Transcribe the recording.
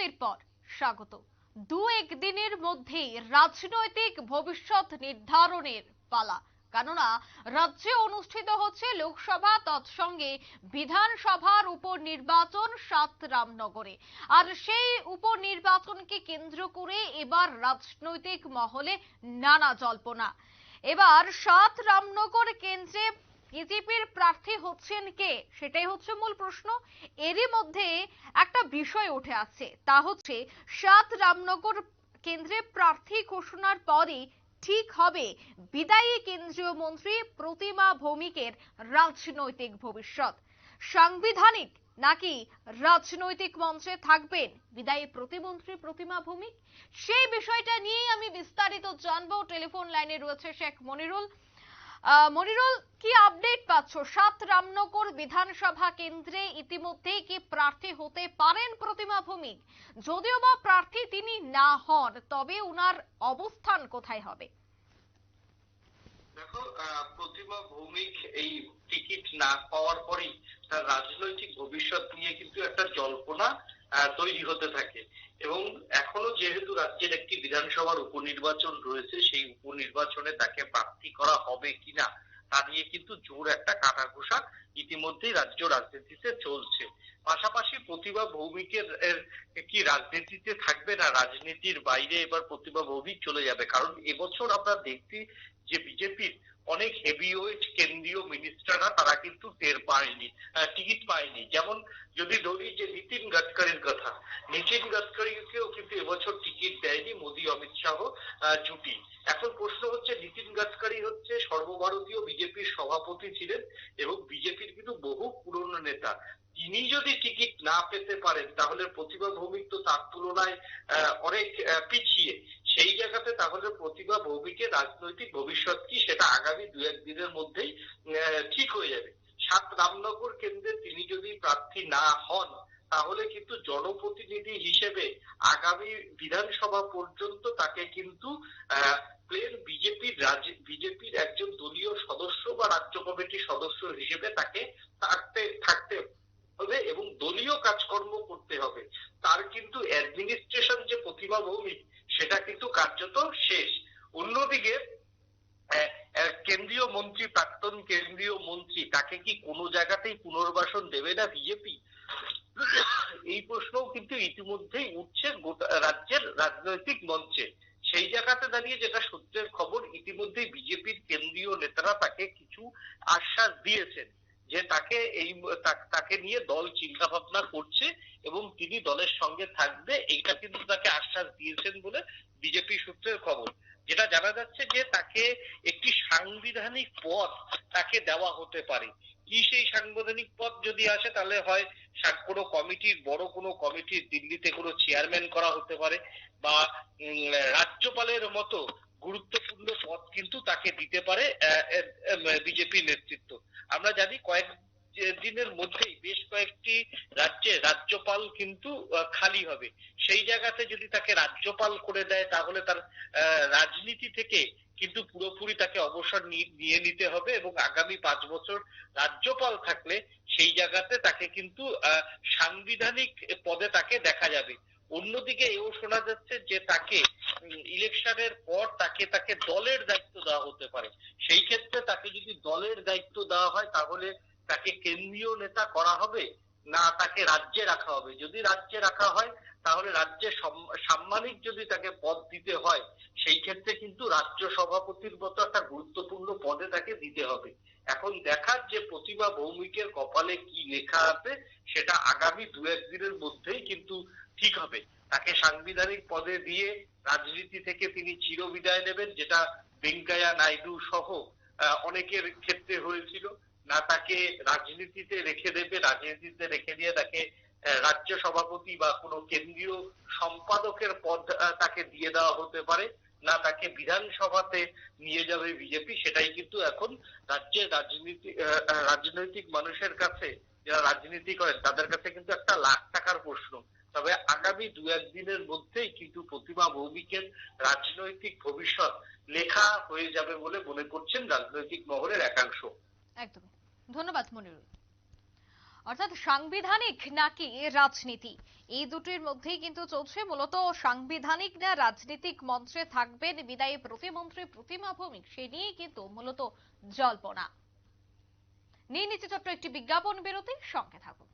বিরতির পর। স্বাগত। দু একদিনের মধ্যেই রাজনৈতিক ভবিষ্যৎ নির্ধারণের পালা। কেননা, রাজ্যে অনুষ্ঠিত হচ্ছে লোকসভা, তৎসঙ্গে বিধানসভার উপনির্বাচন সাত রামনগরে। আর সেই উপনির্বাচনকে কেন্দ্র করে এবার রাজনৈতিক মহলে নানা জল্পনা। এবার সাত রামনগর কেন্দ্রে বিজেপির প্রার্থী হচ্ছেন কে? সেটাই হচ্ছে মূল প্রশ্ন। এরই মধ্যে একটা বিষয় উঠে আসছে, তা হচ্ছে সাত রামনগর কেন্দ্রে প্রার্থী ঘোষণার পরই ঠিক হবে বিদায়ী কেন্দ্রীয় মন্ত্রী প্রতিমা ভৌমিকের রাজনৈতিক ভবিষ্যৎ। সাংবিধানিক নাকি রাজনৈতিক মঞ্চে থাকবেন বিদায়ী প্রতিমন্ত্রী প্রতিমা ভৌমিক? সেই বিষয়টা নিয়েই আমি বিস্তারিত জানব। টেলিফোন লাইনে রয়েছে শেখ মনিরুল। মনিরুল, কি আপডেট পাচ্ছ? সাত রামনগর বিধানসভা কেন্দ্রে ইতিমধ্যেই কি প্রার্থী হতে পারেন প্রতিমা ভৌমিক? যদিও বা প্রার্থী তিনি না হন, তবে উনার অবস্থান কোথায় হবে? দেখো প্রতিমা ভৌমিক এই টিকিট না পাওয়ার পরেই তার রাজনৈতিক ভবিষ্যৎ নিয়ে কিন্তু একটা জল্পনা তৈরি হতে থাকে। এবং এখনও যেহেতু রাজ্যের একটি বিধানসভার উপনির্বাচন রয়েছে, সেই উপনির্বাচনে তাকে প্রার্থী করা হবে কিনা তা নিয়ে কিন্তু জোর একটা কাটাঘোষা ইতিমধ্যেই রাজ্য রাজনীতিতে চলছে। পাশাপাশি প্রতিভা ভৌমিকের কি রাজনীতিতে থাকবে না, রাজনীতির বাইরে এবার প্রতিভা ভৌমিক চলে যাবে। কারণ এবছর আমরা দেখছি যে বিজেপির অনেক হেভিওয়েট কেন্দ্রীয় মিনিস্টাররা তারা কিন্তু টের পায়নি টিকিট পায়নি। যেমন যদি ধরি যে নীতিন গাডকারির কথা, নীতিন গাডকারিকেও কিন্তু এবছর টিকিট দেয়নি মোদী, অমিত শাহ। জুটি। এখন প্রশ্ন হচ্ছে, নীতিন গাডকারি হচ্ছে সর্বভারতীয় বিজেপির সভাপতি ছিলেন এবং বিজেপির কিন্তু বহু পুরনো নেতা। তিনি যদি টিকিট না পেতে পারেন, তাহলে প্রতিভা ভৌমিক তো তার তুলনায় অনেক পিছিয়ে। সেই জায়গাতে তাহলে প্রতিভা ভৌমিকের রাজনৈতিক ভবিষ্যৎ কি সেটা আগামী দু একদিনের মধ্যেই ঠিক হয়ে যাবে। সাত রামনগর কেন্দ্রে তিনি যদি প্রার্থী না হন তাহলে কিন্তু জনপ্রতিনিধি হিসেবে আগামী বিধানসভা পর্যন্ত তাকে কিন্তু প্লেন বিজেপির বিজেপির একজন দলীয় সদস্য বা রাজ্য কমিটির সদস্য হিসেবে তাকে থাকতে থাকতে হবে এবং দলীয় কাজকর্ম করতে হবে। তার কিন্তু অ্যাডমিনিস্ট্রেশন যে প্রতিভা ভৌমিক, সেটা কিন্তু কার্যত শেষ। অন্যদিকে কেন্দ্রীয় মন্ত্রী, প্রাক্তন কেন্দ্রীয় মন্ত্রী তাকে কি কোনো জায়গাতেই পুনর্বাসন দেবে না বিজেপি? এই প্রশ্নও কিন্তু ইতিমধ্যেই উঠছে রাজ্যের রাজনৈতিক মঞ্চে। সেই জায়গাতে দাঁড়িয়ে যেটা সূত্রের খবর, ইতিমধ্যেই বিজেপির কেন্দ্রীয় নেতারা তাকে কিছু আশ্বাস দিয়েছেন যে তাকে এই তাকে নিয়ে দল চিন্তা ভাবনা করছে এবং তিনি দলের সঙ্গে থাকবে, এইটা কিন্তু তাকে আশ্বাস দিয়েছেন বলে বিজেপি সূত্রের খবর। যেটা জানা যাচ্ছে যে তাকে একটি সাংবিধানিক পদ তাকে দেওয়া হতে পারে। কি সেই সাংবিধানিক পদ যদি আসে, তাহলে হয় কোনো কমিটির বড় কোনো কমিটির দিল্লিতে কোনো চেয়ারম্যান করা হতে পারে বা রাজ্যপালের মতো গুরুত্বপূর্ণ পদ কিন্তু তাকে দিতে পারে বিজেপি নেতৃত্ব। আমরা জানি কয়েক দিনের মধ্যেই বেশ কয়েকটি রাজ্যে রাজ্যপাল কিন্তু খালি হবে। সেই জায়গাতে যদি তাকে রাজ্যপাল করে দেয়, তাহলে তার রাজনীতি থেকে কিন্তু পুরোপুরি তাকে অবসর নিয়ে নিতে হবে এবং আগামী পাঁচ বছর রাজ্যপাল থাকলে সেই জায়গাতে তাকে কিন্তু সাংবিধানিক পদে তাকে দেখা যাবে। অন্যদিকে এও শোনা যাচ্ছে যে তাকে ইলেকশনের পর তাকে তাকে দলের দায়িত্ব দেওয়া হতে পারে। সেই ক্ষেত্রে তাকে যদি দলের দায়িত্ব দেওয়া হয় তাহলে তাকে কেন্দ্রীয় নেতা করা হবে? না, তাকে রাজ্যে রাখা হবে। যদি রাজ্যে রাখা হয়, তাহলে রাজ্যে সাম্মানিক যদি তাকে পদ দিতে হয়, সেই ক্ষেত্রে কিন্তু রাজ্য সভাপতির মতো একটা গুরুত্বপূর্ণ পদে তাকে দিতে হবে। এখন দেখার যে প্রতিভা ভৌমিকের কপালে কি লেখা আছে, সেটা আগামী দু একদিনের মধ্যেই কিন্তু ঠিক হবে। তাকে সাংবিধানিক পদে দিয়ে রাজনীতি থেকে তিনি চিরবিদায় নেবেন, যেটা ভেঙ্কাইয়া নাইডু সহ অনেকের ক্ষেত্রে হয়েছিল। না তাকে রাজনীতিতে রেখে দেবে, রাজনীতিতে রেখে দিয়ে তাকে রাজ্য সভাপতি বা কোনো কেন্দ্রীয় সম্পাদকের পদ তাকে দিয়ে দেওয়া হতে পারে। না তাকে বিধানসভাতে নিয়ে যাবে বিজেপি, সেটাই কিন্তু এখন রাজ্যের রাজনীতি রাজনৈতিক মানুষের কাছে, যারা রাজনীতি করেন, তাদের কাছে কিন্তু একটা লাখ টাকার প্রশ্ন। তবে আগামী দু একদিনের মধ্যেই কিন্তু প্রতিমা ভৌমিকের রাজনৈতিক ভবিষ্যৎ লেখা হয়ে যাবে বলে মনে করছেন রাজনৈতিক মহলের একাংশ। একদমই ধন্যবাদ, মনিরুল। অর্থাৎ সাংবিধানিক নাকি রাজনীতি? এই দুটির মধ্যেই কিন্তু চলছে মূলত সাংবিধানিক না রাজনৈতিক মঞ্চে থাকবেন বিদায়ী প্রতিমন্ত্রী প্রতিমা ভৌমিক। সে নিয়েই কিন্তু মূলত জল্পনা। নিয়ে নিচ্ছি ছোট্ট একটি বিজ্ঞাপন বিরতি সঙ্গে থাকুন।